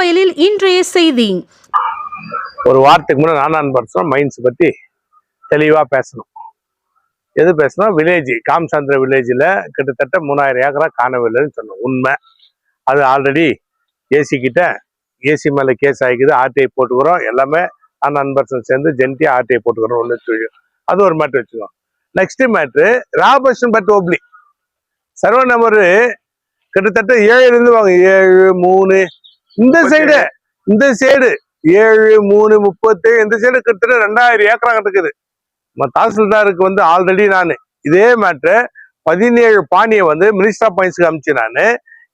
வயலில் இன்றைய செய்தி. ஒரு வாரத்துக்கு முன்னாடி நானான் பர்சனம் மைன்ஸ் பத்தி தெளிவா பேசணும். எது பேசணும் வில்லேஜ் காம்சாந்திர வில்லேஜில் கிட்டத்தட்ட மூணாயிரம் ஏக்கரா காணவில்லைன்னு சொன்னோம். உண்மை. அது ஆல்ரெடி ஏசி கிட்ட ஏசி மேலே கேஸ் ஆகிக்குது ஆர்டிஐ போட்டுக்கிறோம். எல்லாமே நான் பர்சன் சேர்ந்து ஜென்டியாக ஆர்டிஐ போட்டுக்கிறோம் ஒன்று அது ஒரு மேட்ரு வச்சுக்கோம் நெக்ஸ்ட் மேட்ரு ராமகிருஷ்ணன் பட் ஓப்ளி. சர்வ நம்பரு கிட்டத்தட்ட ஏழுலேருந்து வாங்க. ஏழு மூணு இந்த சைடு இந்த சைடு ஏழு மூணு முப்பத்து இந்த சைடு கிட்டத்தட்ட ரெண்டாயிரம் ஏக்கரா இருக்குது நம்ம தாசில்தாருக்கு வந்து ஆல்ரெடி நான். இதே மேட்ரு பதினேழு பாணியை வந்து மினிஸ்டர் ஆஃப் மைன்ஸ்க்கு அமிச்சு நான்.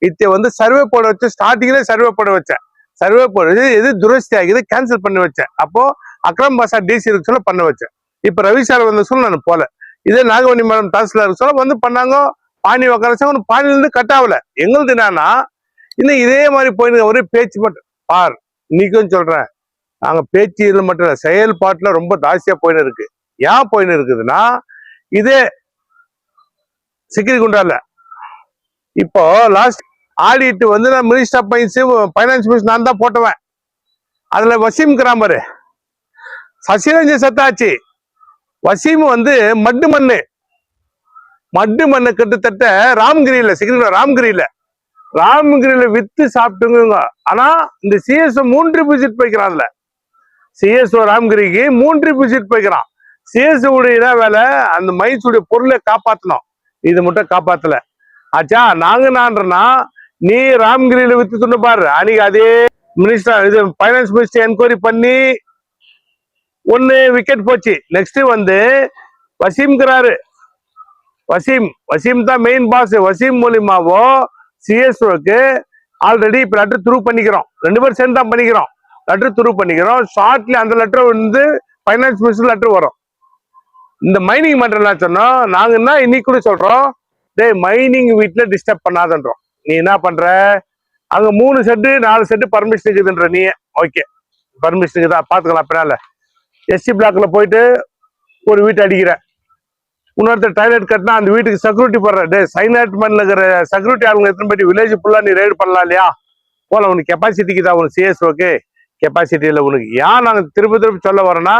இதை வந்து சர்வே போட வச்சு ஸ்டார்டிங்ல சர்வே போட வச்சேன். சர்வே போட வச்சு எது துரஸ்தி ஆகிது கேன்சல் பண்ணி வச்சேன். அப்போ அக்ரம் பாஷா டிசி இருக்கு சொல்ல பண்ண வச்சேன். இப்ப ரவி சார் வந்த சொல்ல நான் போல. இதே நாகவணி மேடம் தாசில்தார் சொல்ல வந்து பண்ணாங்க. பாணி உட்கார இருந்து கட் ஆகல. எங்களுது என்னன்னா இன்னும் இதே மாதிரி போயின்னு ஒரே பேச்சு மட்டும். பார் இன்னைக்கும் சொல்றேன். நாங்க பேச்சு இதில் மட்டும் இல்லை செயல்பாட்டுல ரொம்ப ஜாஸ்தியாக போயின்னு இருக்கு. ஏன் போயின்னு இருக்குதுன்னா இதே சிக்கிரி குண்டால இப்போ லாஸ்ட் ஆடிட்டு வந்து நான் minister of mines finance minister நான் தான் போட்டுவேன். அதுல வசீம் கிராமரு சசிரஞ்சன் சத்தாச்சு. வசீம் வந்து மட்டு மண்ணு. மட்டு மண்ணு கிட்டத்தட்ட ராம்கிரியில் சிக்கிரி ராம்கிரியில். ராமகிரியில வித்து சாப்பிட்டுங்க ஆனா இந்த சிஎஸ்ஓ மூன்று விசிட் போய்க்கிறான் அதுல சிஎஸ்ஓ ராம்கிரிக்கு மூன்று விசிட் போய்க்கிறான். சிஎஸ்ஓ உடைய வேலை? அந்த மைன்ஸுடைய பொருளை காப்பாத்தணும். இது மட்டும் காப்பாத்தல. ஆச்சா நாங்க நான்றனா நீ ராம்கிரியில வித்து துண்டு பாரு. அன்னைக்கு அதே மினிஸ்டர் இது பைனான்ஸ் மினிஸ்டர் என்கொயரி பண்ணி ஒன்னு விக்கெட் போச்சு. நெக்ஸ்ட் வந்து வசீம்ங்கிறாரு. வசீம் வசீம் தான் மெயின் பாஸ் வசீம் மூலியமாவோ சிஎஸ்ஓக்கு ஆல்ரெடி இப்போ லெட்டர் த்ரூ பண்ணிக்கிறோம். ரெண்டு பேரும் சேர்ந்து தான் பண்ணிக்கிறோம். லெட்டர் த்ரூ பண்ணிக்கிறோம். ஷார்ட்லி அந்த லெட்டர் வந்து ஃபைனான்ஸ் மினிஸ்டர் லெட்டர் வரும். இந்த மைனிங் மட்டும் என்ன சொன்னோம் நாங்க என்ன இன்னைக்கு கூட சொல்றோம் டேய் மைனிங் வீட்டில் டிஸ்டர்ப் பண்ணாதன்றோம். நீ என்ன பண்ற? அங்க மூணு செட்டு நாலு செட்டு பர்மிஷன் இருக்குதுன்ற நீ ஓகே பர்மிஷன் இருக்குதா? பார்த்துக்கலாம் பின்னால. எஸ்சி பிளாக்ல போயிட்டு ஒரு வீட்டை அடிக்கிற இன்னொருத்தர் டாய்லெட் கட்டினா அந்த வீட்டுக்கு செக்யூரிட்டி போடுற. டே சைனாட் மண்ணில் இருக்கிற செக்யூரிட்டி ஆளுங்க எத்தனை போயிட்டு வில்லேஜ் ஃபுல்லாக நீ ரைடு பண்ணலாம் இல்லையா? போல உனக்கு கெப்பாசிட்டிக்கு தான் உனக்கு சிஎஸ்ஓக்கு கெப்பாசிட்டி இல்லை. உனக்கு ஏன் நாங்கள் திருப்பி திருப்பி சொல்ல வரோம்னா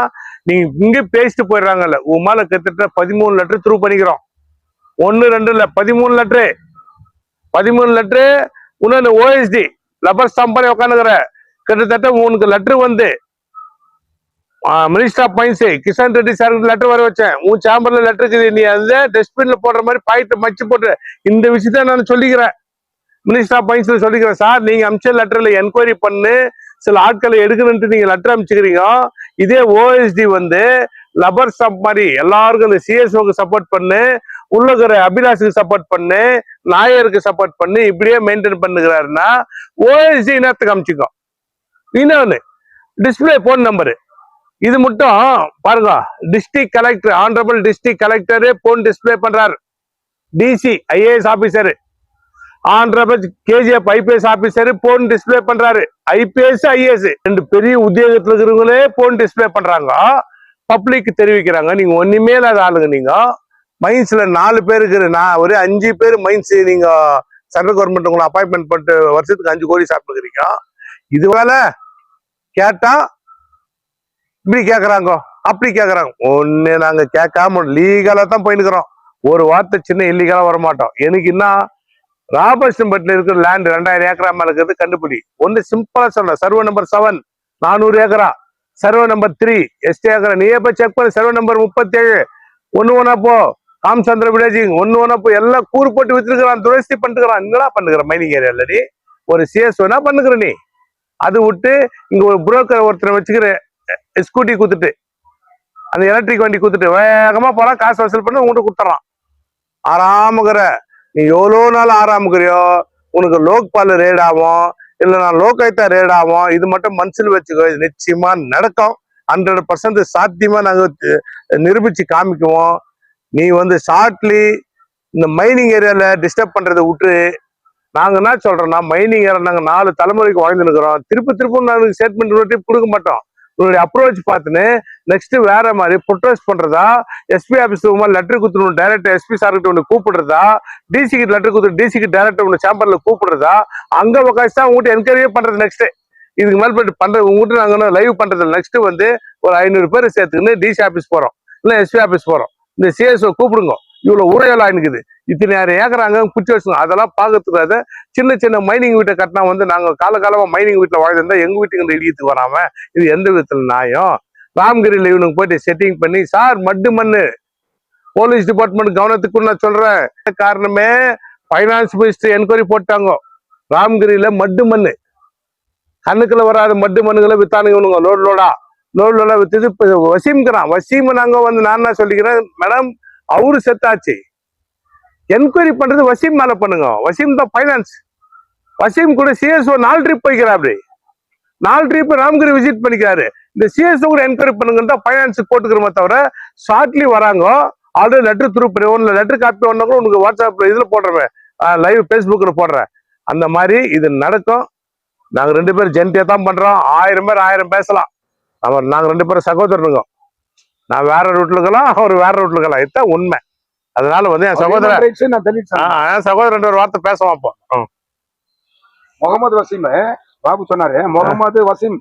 நீங்கள் இங்கே பேசிட்டு போயிடுறாங்கல்ல. உன் மேலே கிட்டத்தட்ட பதிமூணு லெட்ரு த்ரூ பண்ணிக்கிறோம். ஒன்று ரெண்டு இல்லை பதிமூணு லெட்ரு பதிமூணு லெட்ரு இன்னொன்று ஓஎஸ்டி லப்பர் ஸ்டாம்ப் பண்ணி உட்காந்துக்கிற கிட்டத்தட்ட உனக்கு லெட்ரு வந்து minister of mines Kishan Reddy சாருக்கு லெட்டர் வர வச்சேன். உன் சேம்பர்ல லெட்டர் இருக்குது நீ அந்த டஸ்ட்பின்ல போடுற மாதிரி பாயிட்டு மச்சு போட்டு இந்த விஷயத்த நான் சொல்லிக்கிறேன். மினிஸ்டர் ஆஃப் மைன்ஸ்ல சொல்லிக்கிறேன் சார் நீங்க அமிச்ச லெட்டர்ல என்கொயரி பண்ணு. சில ஆட்களை எடுக்கணும்ட்டு நீங்க லெட்டர் அனுப்பிச்சுக்கிறீங்க இதே ஓஎஸ்டி வந்து லபர் ஸ்டாம்ப் மாதிரி எல்லாருக்கும் இந்த சிஎஸ்ஓக்கு சப்போர்ட் பண்ணு. உள்ள இருக்கிற அபிலாஷுக்கு சப்போர்ட் பண்ணு. நாயருக்கு சப்போர்ட் பண்ணு. இப்படியே மெயின்டைன் பண்ணுகிறாருன்னா ஓஎஸ்டி இனத்துக்கு அமிச்சுக்கோ இன்னொன்னு டிஸ்பிளே போன் நம்பரு இது மட்டும் பாருங்க district collector honourable district collector phone display பண்றார். DC IAS officer honourable KGF IPS officer phone display பண்றாரு. ஐபிஎஸ் ஐஏஎஸ் ரெண்டு பெரிய உத்தியோகத்தில் இருக்கிறவங்களே போன் டிஸ்பிளே பண்றாங்க. பப்ளிக் தெரிவிக்கிறாங்க. நீங்க ஒண்ணுமே இல்லாத ஆளுங்க நீங்க. மைன்ஸ்ல நாலு பேர் இருக்கிற நான் ஒரு அஞ்சு பேர் மைன்ஸ் நீங்க சென்ட்ரல் கவர்மெண்ட் உங்களை அப்பாயின்மெண்ட் பண்ணிட்டு வருஷத்துக்கு அஞ்சு கோடி சாப்பிட்டுக்கிறீங்க. இது வேலை கேட்டா இப்படி கேக்குறாங்க அப்படி கேக்குறாங்க. ஒண்ணு நாங்க கேட்காம லீகலா தான் போயினுக்கிறோம் ஒரு வார்த்தை சின்ன இல்லீகலா வர மாட்டோம் எனக்கு என்ன ராபர்ஸ்டன்பட்டில் இருக்கிற லேண்ட் ரெண்டாயிரம் ஏக்கரா மேல இருக்கிறது கண்டுபிடி. ஒண்ணு சிம்பிளா சொல்றேன். சர்வ நம்பர் செவன் நானூறு ஏக்கரா. சர்வ நம்பர் த்ரீ எஸ்டி ஏக்கரா. நீயே போய் செக் பண்ணு. சர்வ நம்பர் முப்பத்தேழு. ஒண்ணு ஒன்னா போ. காம்சந்திர விடாஜி ஒன்னு ஒண்ணா போ. எல்லாம் கூறு போட்டு வச்சிருக்கிறான் துரஸ்தி பண்ணிருக்கிறான் என்னடா பண்ணுகிற மைனிங் ஏரியால நீ ஒரு சிஎஸ் வேணா பண்ணுகிற நீ. அது விட்டு இங்க ஒரு புரோக்கர் ஒருத்தரை வச்சுக்கிற ஸ்கூட்டி குத்துட்டு அந்த எலக்ட்ரிக் வண்டி குத்துட்டு வேகமா போனா காசு வசூல் பண்ணி உங்கள்கிட்ட கொடுத்துறான். ஆறாமுகிற நீ எவ்வளோ நாள் ஆறாமுக்கிறியோ உனக்கு லோக்பால் ரேட் ஆகும். இல்லை நான் லோக்காய்த்தா ரேட் ஆகும். இது மட்டும் மனசில் வச்சுக்கோ இது நிச்சயமா நடக்கும். ஹண்ட்ரட் பர்சன்ட் சாத்தியமா நாங்கள் நிரூபிச்சு காமிக்குவோம். நீ வந்து ஷார்ட்லி இந்த மைனிங் ஏரியால டிஸ்டர்ப் பண்றதை விட்டு நாங்க என்ன சொல்றோம்னா மைனிங் ஏரியா நாங்கள் நாலு தலைமுறைக்கு வாழ்ந்து இருக்கிறோம் திருப்பி திருப்பி நாங்கள் ஸ்டேட்மெண்ட் கொடுக்க மாட்டோம். உங்களுடைய அப்ரோச் பார்த்துன்னு நெக்ஸ்ட் வேற மாதிரி ப்ரொட்டஸ்ட் பண்றதா எஸ்பி ஆபீஸ் லெட்டர் குத்துணும் டைரக்டர் எஸ்பி சார்கிட்ட ஒன்று கூப்பிடுறதா டிசிக்கு லெட்டர் கொடுத்து டிசிக்கு டைரக்டர் ஒன்று சேம்பர்ல கூப்பிடுறதா அங்க உட்காந்து தான் உங்ககிட்ட என்கொயரியே பண்றது நெக்ஸ்ட் இதுக்கு மேல் போயிட்டு பண்றது உங்ககிட்ட நாங்க லைவ் பண்றது நெக்ஸ்ட் வந்து ஒரு ஐநூறு பேர் சேர்த்துக்கின்னு டிசி ஆபீஸ் போறோம். இல்லை எஸ்பி ஆபீஸ் போறோம். இந்த சிஎஸ்ஓ கூப்பிடுங்க. இவ்வளவு உரையெல்லாம் இருக்குது இத்தனை யாரும் ஏக்கறாங்க? பிடிச்சி வச்சுக்கோங்க அதெல்லாம் பார்க்கறதுக்காக சின்ன சின்ன மைனிங் வீட்டை கட்டினா வந்து நாங்கள் காலகாலமாக மைனிங் வீட்டில் வாழ்ந்திருந்தா எங்கள் வீட்டுக்கு இந்த இடியத்துக்கு வராமல் இது எந்த விதத்தில் நியாயம்? ராம்கிரியில் இவனுக்கு போயிட்டு செட்டிங் பண்ணி சார் மட்டு மண்ணு. போலீஸ் டிபார்ட்மெண்ட் கவனத்துக்கு நான் சொல்கிறேன் காரணமே? ஃபைனான்ஸ் மினிஸ்டர் என்கொயரி போட்டாங்க. ராம்கிரியில மட்டு மண்ணு. கண்ணுக்குள்ள வராத மட்டு மண்ணுகளை வித்தானுங்க இவனுங்க. லோட் லோடா. லோட் லோடா வித்துட்டு வசீம்கிறான் வசீம் நாங்கள் வந்து நான் என்ன சொல்லிக்கிறேன்? மேடம் அவரு செத்தாச்சு. என்கொயரி பண்றது வசீம் மேல பண்ணுங்க. வசீம் தான் ஃபைனான்ஸ் வசீம் கூட சிஎஸ்ஓ நாலு ட்ரிப் போய்க்கிறா நாலு ட்ரிப் ராம்கிரி விசிட் பண்ணிக்கிறாரு. இந்த சிஎஸ்ஓ கூட என்கொயரி பண்ணுங்கன்னு தான் பைனான்ஸ் போட்டுக்கிறோமே தவிர ஷார்ட்லி வராங்க. ஆல்ரெடி லெட்டர் த்ரூ பண்ணி ஒன்று லெட்டர் காப்பி ஒன்று கூட உனக்கு வாட்ஸ்அப்ல இதுல போடுறேன். லைவ் ஃபேஸ்புக்கில் போடுறேன். அந்த மாதிரி இது நடக்கும். நாங்க ரெண்டு பேரும் ஜென்டியா தான் பண்றோம். ஆயிரம் பேர் ஆயிரம் பேசலாம். நம்ம நாங்க ரெண்டு பேரும் சகோதரனுங்க. நான் வேற ரூட்ல இருக்கலாம் அவர் வேற ரூட்ல இருக்கலாம் இதுதான் உண்மை. அதனால வந்து என் சகோதரன் என் சகோதரன் ஒரு வார்த்தை பேசுவான் அப்போ. முகமது வசீம் பாபு சொன்னாரு முகமது வசீம்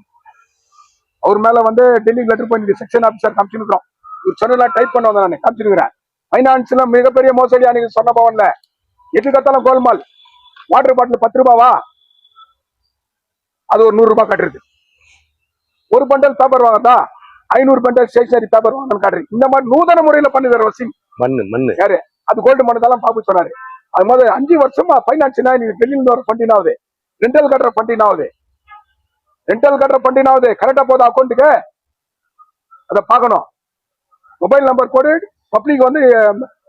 அவர் மேல வந்து டெல்லி லெட்டர் பண்ணி செக்ஷன் ஆபீசர் காமிச்சுக்கிறோம் இவர் சொன்னதெல்லாம் டைப் பண்ண வந்தேன் நான் காமிச்சிருக்கிறேன். ஃபைனான்ஸ்ல மிகப்பெரிய மோசடி அன்னைக்கு சொன்ன பவன்ல. எட்டு கத்தாலும் கோல்மால். வாட்டர் பாட்டில் பத்து ரூபாவா? அது ஒரு நூறு ரூபாய் கட்டுறது. ஒரு பண்டல் பேப்பர் வாங்கதா ஐநூறு பண்டல் ஸ்டேஷனரி பேப்பர் வாங்கன்னு காட்டுறது இந்த மாதிரி நூதன முறையில பண்ணுகிற வசீம். மண்ணு மண்ணு. அது கோல்டு மனதெல்லாம் பாப்பு சொன்னாரு. அது மாதிரி அஞ்சு வருஷமா ஃபைனான்ஸ்னா நீங்க டெல்லியில இருந்து வர ஃபண்டின் ஆகுது ரெண்டல் கட்டுற ஃபண்டின் ஆகுது ரெண்டல் கட்டுற ஃபண்டின் ஆகுது கரெக்டா போகுது அக்கௌண்ட்டுக்கு அதை பார்க்கணும். மொபைல் நம்பர் போடு பப்ளிக் வந்து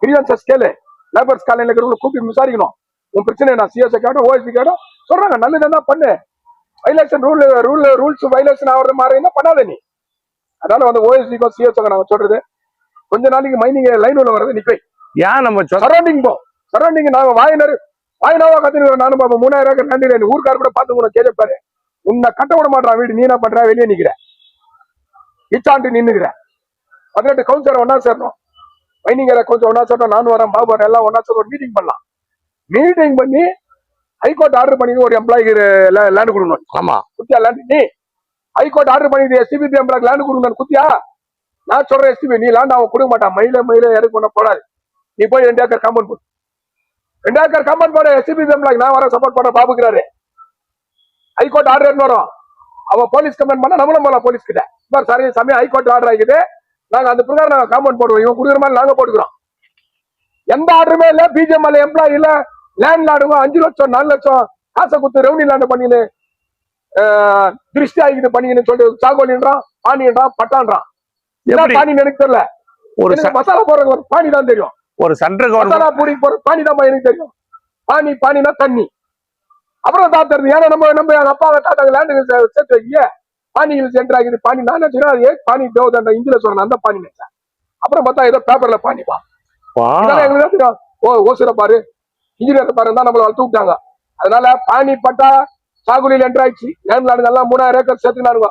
கிரியன்சஸ் கேளு. லேபர்ஸ் காலையில் இருக்கிறவங்களை கூப்பிட்டு விசாரிக்கணும். உன் பிரச்சனை நான் சிஎஸ்ஐ கேட்டோம் ஓஎஸ்சி கேட்டோம். சொல்றாங்க நல்லது தான் பண்ணு. Violation rule rule rules violation ஆகிறது மாதிரி என்ன பண்ணாத நீ. அதனால வந்து ஓஎஸ்டிக்கும் சிஎஸ்ஓ நாங்க சொல்றது கொஞ்ச நாளைக்கு மைனிங் லைன் உள்ள வர்றது நிப்பை ஏன் நம்ம சரௌண்டிங் போ. சரௌண்டிங் நாங்க வாயினர் வாயினாவா கத்துக்கிறோம் நானும் பாப்பா மூணாயிரம் ரூபாய் நன்றி ரெண்டு ஊர்க்கார கூட பார்த்து உங்களை கேட்பாரு உன்னை கட்ட விட மாட்டான் வீடு நீ என்ன பண்ற வெளியே நிக்கிற. இச்சாண்டு நின்னுக்கிற. பதினெட்டு கவுன்சிலர் ஒன்னா சேரணும். மைனிங்கரை கொஞ்சம் ஒன்னா சேரணும் நானும் வரேன் பாபு வரேன் எல்லாம் ஒன்னா சேர்ந்து ஒரு மீட்டிங் பண்ணலாம். மீட்டிங் பண்ணி ஹைகோர்ட் ஆர்டர் பண்ணி ஒரு எம்ப்ளாய்க்கு லேண்ட் கொடுக்கணும். ஆமா. லேண்ட் நீ. ஹைகோர்ட் ஆர்டர் பண்ணி எஸ்டிபி எம்ப்ளாய்க்கு லேண்ட் கொடுங்க குத்தியா? நான் சொல்றேன் எஸ்டிபி நீ லேண்ட் அவன் கொடுக்க மாட்டான் மயில மயில இறக்கு பண்ண போடாது. நீ போய் ரெண்டு ஏக்கர் கம்பன் போடு. ரெண்டு ஏக்கர் கம்பன் போட எஸ்டிபி நான் வர சப்போர்ட் பண்ண பாபுக்கிறாரு. ஹைகோர்ட் ஆர்டர் வரும். அவன் போலீஸ் கம்ப்ளைண்ட் பண்ணா நம்மளும் போலாம் போலீஸ் கிட்ட. சார் சரி சமயம் ஹைகோர்ட் ஆர்டர் ஆகிக்குது நாங்க அந்த பிரகாரம் நாங்க காம்பவுண்ட் போடுவோம். இவன் குடுக்குற மாதிரி நாங்க போட்டுக்கிறோம். எந்த ஆர்டருமே இல்ல. பிஜிஎம்எல் எம்ப்ளாயி இல்ல. லேண்ட் லாடுங்க அஞ்சு லட்சம் நாலு லட்சம் காசை குத்து ரெவன்யூ லேண்ட் பண்ணின்னு திருஷ்டி ஆகிட்டு பண்ணின்னு சொல்லிட்டு சாகோலின்றான் பாணின்றான் பட்டான்றான். பாணின்னு எனக்கு தெரியல. ஒரு மசாலா ஒரு பாணி தான் தெரியும். ஒரு கவர்மெண்ட் மசாலா பூரி போற பாணி தான் எனக்கு தெரியும். பாணி பாணினா தண்ணி. அப்புறம் தான் தெரியுது ஏன்னா நம்ம நம்ம அப்பா தாத்தா லேண்டு சேர்த்து வைக்கல பாணியில் சென்டர் ஆகிது பாணி நான் நினைச்சேன் ஏன் பாணி தேவதண்ட இந்தியில சொல்றேன் அந்த பாணி நினைச்சேன். அப்புறம் பார்த்தா ஏதோ பேப்பர்ல பாணி பா எங்களுக்கு ஓ ஓசுர பாரு. இன்ஜினியர் பாரு தான் நம்மள வளர்த்து விட்டாங்க. அதனால பாணி பட்டா சாகுலியில் என்ட்ரு ஆயிடுச்சு. லேண்ட் லேண்ட் எல்லாம் மூணாயிரம் ஏக்கர் சேர்த்துனாருங்க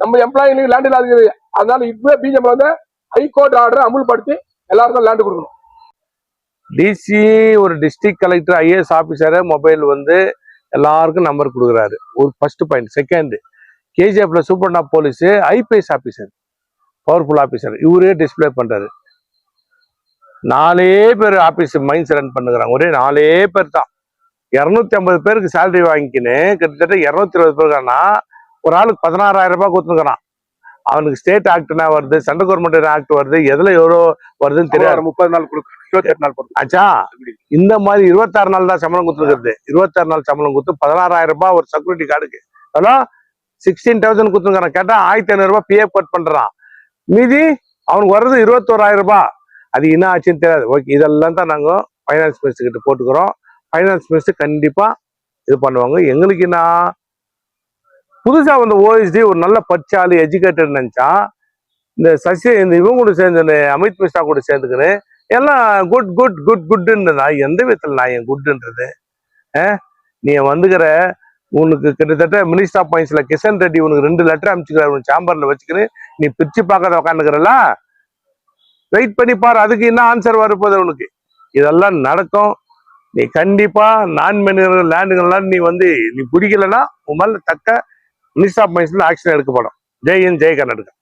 நம்ம எம்ப்ளாயிங்களுக்கு லேண்ட் இல்லாத அதனால இப்பவே பிஜேபி வந்து ஹைகோர்ட் ஆர்டர் அமுல்படுத்தி எல்லாருக்கும் லேண்ட் கொடுக்கணும். டிசி ஒரு டிஸ்ட்ரிக்ட் கலெக்டர் ஐஏஎஸ் ஆஃபீஸரை மொபைல் வந்து எல்லாருக்கும் நம்பர் கொடுக்குறாரு. ஒரு ஃபர்ஸ்ட் பாயிண்ட் செகண்டு கேஜிஎஃப்ல சூப்பர்னா police IPS officer powerful officer இவரே டிஸ்ப்ளே பண்ணுறாரு நாலே பேர் ஆஃபீஸ் மைண்ட்ஸ் ரன் பண்ணுகிறாங்க. ஒரே நாலே பேர் தான். இரநூத்தி ஐம்பது பேருக்கு சேலரி வாங்கிக்கின்னு கிட்டத்தட்ட இரநூத்தி இருபது பேருக்கானா ஒரு ஆளுக்கு பதினாறாயிரம் ரூபாய் கொடுத்துருக்கான் அவனுக்கு ஸ்டேட் ஆக்ட்னா வருது சென்ட்ரல் கவர்மெண்ட் ஆக்ட் வருது எதுல எவ்வளோ வருதுன்னு தெரியாது. முப்பது நாள் கொடுக்கணும் இருபத்தி எட்டு நாள் கொடுக்கணும் ஆச்சா இந்த மாதிரி இருபத்தாறு நாள் தான் சம்பளம் கொடுத்துருக்குறது. இருபத்தாறு நாள் சம்பளம் கொடுத்து பதினாறாயிரம் ரூபாய் ஒரு செக்யூரிட்டி கார்டுக்கு ஹலோ சிக்ஸ்டீன் தௌசண்ட் கொடுத்துருக்கான் கேட்டா ஆயிரத்தி ஐநூறு ரூபாய் பிஎஃப் கட் பண்றான். மீதி அவனுக்கு வர்றது இருபத்தோராயிரம் ரூபாய். அது என்ன ஆச்சுன்னு தெரியாது. ஓகே இதெல்லாம் தான் நாங்க ஃபைனான்ஸ் மினிஸ்டர் கிட்ட போட்டுக்கிறோம். ஃபைனான்ஸ் மினிஸ்டர் கண்டிப்பாக இது பண்ணுவாங்க. எங்களுக்கு நான் புதுசாக வந்த ஓஎஸ்டி ஒரு நல்ல பச்சாலு எஜுகேட்டட் நினச்சா இந்த சசி இந்த இவங்க கூட சேர்ந்து அமித் மிஸ்ரா கூட சேர்ந்துக்கின்னு எல்லாம் குட் குட் குட் குட்ன்னு நான் எந்த விதத்தில் நான் என் குட்டுன்றது நீ வந்துக்கிற உனக்கு கிட்டத்தட்ட மினிஸ்டர் ஆஃப் மைன்ஸ்ல கிஷன் ரெட்டி உனக்கு ரெண்டு லெட்டர் அனுப்பிச்சுக்கிறார் உன் சாம்பர்ல வச்சுக்கின்னு நீ பிரிச்சு பார்க்காத உக்காந்துக்கிறல வெயிட் பண்ணி பாரு அதுக்கு என்ன ஆன்சர் வரப்போகுது உனக்கு? இதெல்லாம் நடக்கும். நீ கண்டிப்பா நான் மனிதர்கள் லேண்டுகள்லாம் நீ வந்து நீ பிடிக்கலன்னா உன் மேல தக்க மினிஸ்டர் ஆஃப் மைன்ஸ்ல ஆக்ஷன் எடுக்கப்படும். ஜெய் ஹிந்த் ஜெய் கர்நாடகா.